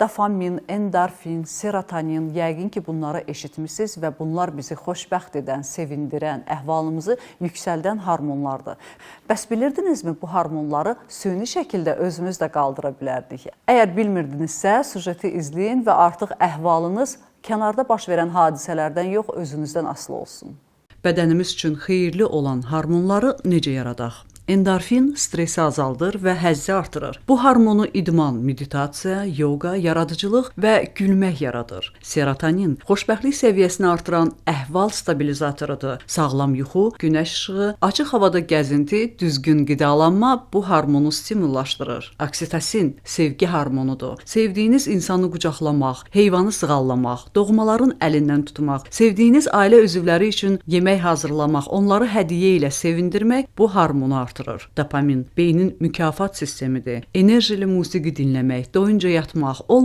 Dopamin, endorfin, serotonin, yəqin ki, bunları eşitmisiniz və bunlar bizi xoşbəxt edən, sevindirən, əhvalımızı yüksəldən hormonlardır. Bəs bilirdinizmi bu hormonları süni şəkildə özümüz də qaldıra bilərdik? Əgər bilmirdinizsə, sujeti izləyin və artıq əhvalınız kənarda baş verən hadisələrdən yox, özünüzdən asılı olsun. Bədənimiz üçün xeyirli olan hormonları necə yaradaq? Endorfin stressi azaldır və həzzi artırır. Bu hormonu idman, meditasiya, yoga, yaradıcılıq və gülmək yaradır. Serotonin xoşbəxtlik səviyyəsini artıran əhval stabilizatorudur. Sağlam yuxu, günəş işığı, açıq havada gəzinti, düzgün qidalanma bu hormonu stimullaşdırır. Oksitosin sevgi hormonudur. Sevdiyiniz insanı qucaqlamaq, heyvanı sığallamaq, doğmaların əlindən tutmaq, sevdiyiniz ailə üzvləri üçün yemək hazırlamaq, onları hədiyyə ilə sevindirmək bu hormonu artırır artırır. Dopamin beynin mükafat sistemidir. Enerjili musiqi dinləmək, doyunca yatmaq,